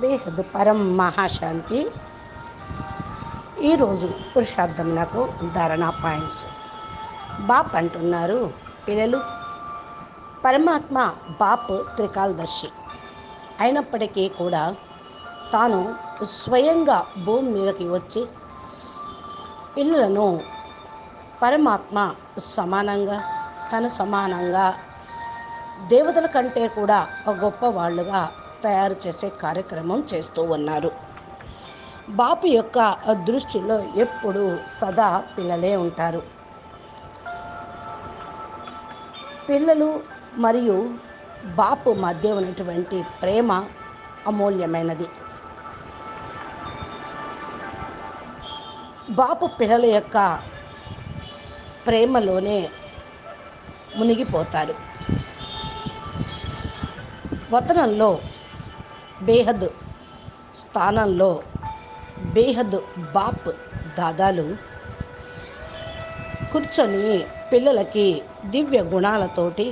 బేహద్ పరం మహాశాంతి. ఈరోజు పురుషార్థం నాకు ధారణ పాయింట్స్. బాప్ అంటున్నారు పిల్లలు పరమాత్మ బాప్ త్రికాలదర్శి అయినప్పటికీ కూడా తాను స్వయంగా భూమి మీదకి వచ్చి పిల్లలను పరమాత్మ సమానంగా తన సమానంగా దేవతల కంటే కూడా గొప్ప వాళ్ళుగా తయారు చేసే కార్యక్రమం చేస్తూ ఉన్నారు. బాపు యొక్క దృష్టిలో ఎప్పుడు సదా పిల్లలే ఉంటారు. పిల్లలు మరియు బాపు మధ్య ఉన్నటువంటి ప్రేమ అమూల్యమైనది. బాపు పిల్లల యొక్క ప్రేమలోనే మునిగిపోతారు. వతనంలో బేహద్ స్థానంలో బేహద్ బాప్ దాదాలు కూర్చొని పిల్లలకి దివ్య గుణాలతోటి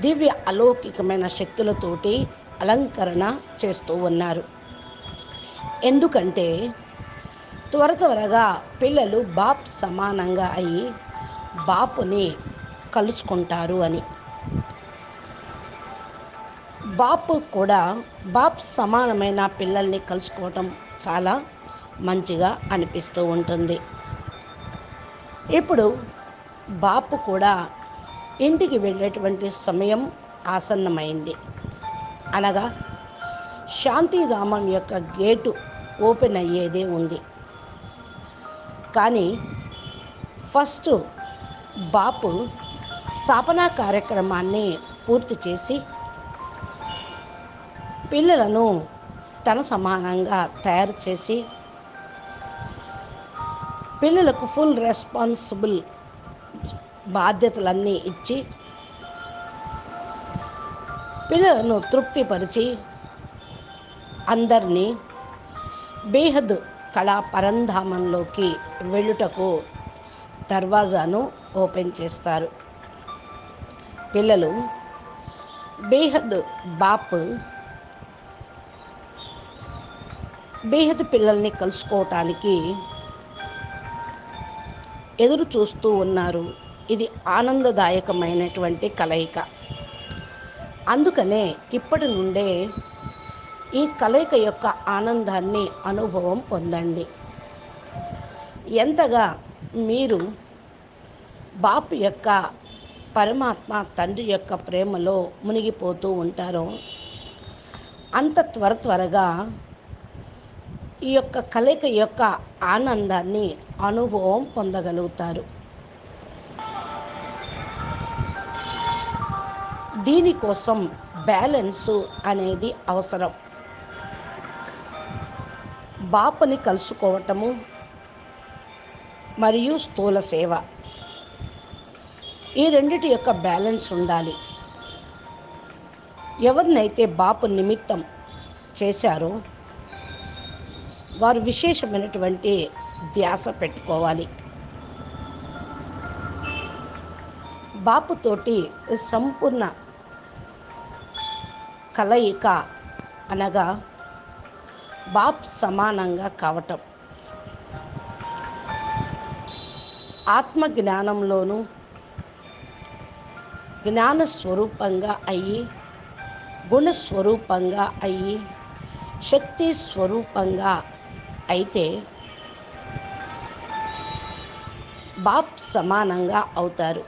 దివ్య అలౌకికమైన శక్తులతోటి అలంకరణ చేస్తూ ఉన్నారు. ఎందుకంటే త్వర త్వరగా పిల్లలు బాప్ సమానంగా అయ్యి బాపుని కలుసుకుంటారు అని. బాపు కూడా బాప్ సమానమైన పిల్లల్ని కలుసుకోవటం చాలా మంచిగా అనిపిస్తూ ఉంటుంది. ఇప్పుడు బాపు కూడా ఇంటికి వెళ్ళేటువంటి సమయం ఆసన్నమైంది. అనగా శాంతిధామం యొక్క గేటు ఓపెన్ అయ్యేదే ఉంది. కానీ ఫస్ట్ బాపు స్థాపనా కార్యక్రమాన్ని పూర్తి చేసి పిల్లలను తన సమానంగా తయారు చేసి పిల్లలకు ఫుల్ రెస్పాన్సిబుల్ బాధ్యతలన్నీ ఇచ్చి పిల్లలను తృప్తిపరిచి అందరినీ బేహద్ కళా పరంధామంలోకి వెళ్ళుటకు దర్వాజాను ఓపెన్ చేస్తారు. పిల్లలు బేహద్ బాప్ బేహద్ పిల్లల్ని కలుసుకోవటానికి ఎదురు చూస్తూ ఉన్నారు. ఇది ఆనందదాయకమైనటువంటి కలయిక. అందుకనే ఇప్పటి నుండే ఈ కలయిక యొక్క ఆనందాన్ని అనుభవం పొందండి. ఎంతగా మీరు బాపు యొక్క పరమాత్మ తండ్రి యొక్క ప్రేమలో మునిగిపోతూ ఉంటారో అంత త్వర త్వరగా ఈ యొక్క కలయిక యొక్క ఆనందాన్ని అనుభవం పొందగలుగుతారు. దీనికోసం బ్యాలెన్స్ అనేది అవసరం. బాపుని కలుసుకోవటము మరియు స్థూల సేవ. ఈ రెండిటి యొక్క బ్యాలెన్స్ ఉండాలి. ఎవరినైతే బాపు నిమిత్తం చేశారో వారు విశేషమైనటువంటి ధ్యాస పెట్టుకోవాలి. బాపుతోటి సంపూర్ణ కలయిక అనగా బాప్ సమానంగా కావటం. ఆత్మ జ్ఞానంలోనూ జ్ఞాన స్వరూపంగా అయ్యి గుణస్వరూపంగా అయ్యి శక్తి స్వరూపంగా అయితే బాప్ సమానంగా అవుతారు.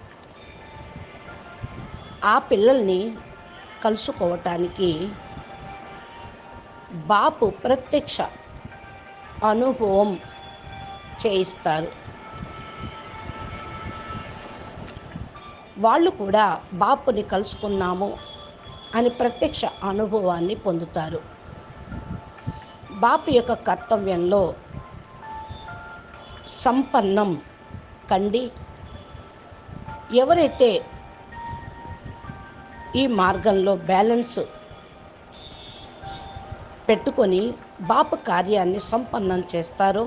ఆ పిల్లల్ని కలుసుకోవటానికి బాపు ప్రత్యక్ష అనుభవం చేయిస్తారు. వాళ్ళు కూడా బాపుని కలుసుకున్నాము అని ప్రత్యక్ష అనుభవాన్ని పొందుతారు. బాపు యొక్క కర్తవ్యంలో సంపన్నం కండి. ఎవరైతే ఈ మార్గంలో బ్యాలెన్స్ పెట్టుకొని బాపు కార్యాన్ని సంపన్నం చేస్తారో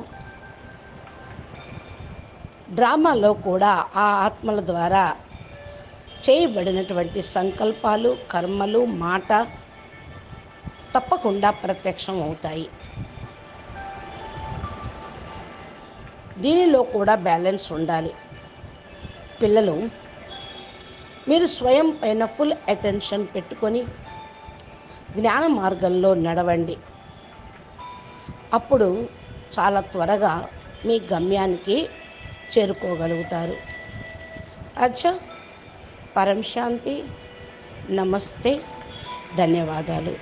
డ్రామాలో కూడా ఆ ఆత్మల ద్వారా చేయబడినటువంటి సంకల్పాలు కర్మలు మాట తప్పకుండా ప్రత్యక్షం అవుతాయి దీనిలో కూడా బ్యాలెన్స్ ఉండాలి. పిల్లలు మీరు స్వయం పైన ఫుల్ అటెన్షన్ పెట్టుకొని జ్ఞాన మార్గంలో నడవండి. అప్పుడు చాలా త్వరగా మీ గమ్యానికి చేరుకోగలుగుతారు. అచ్చా! పరం శాంతి నమస్తే ధన్యవాదాలు.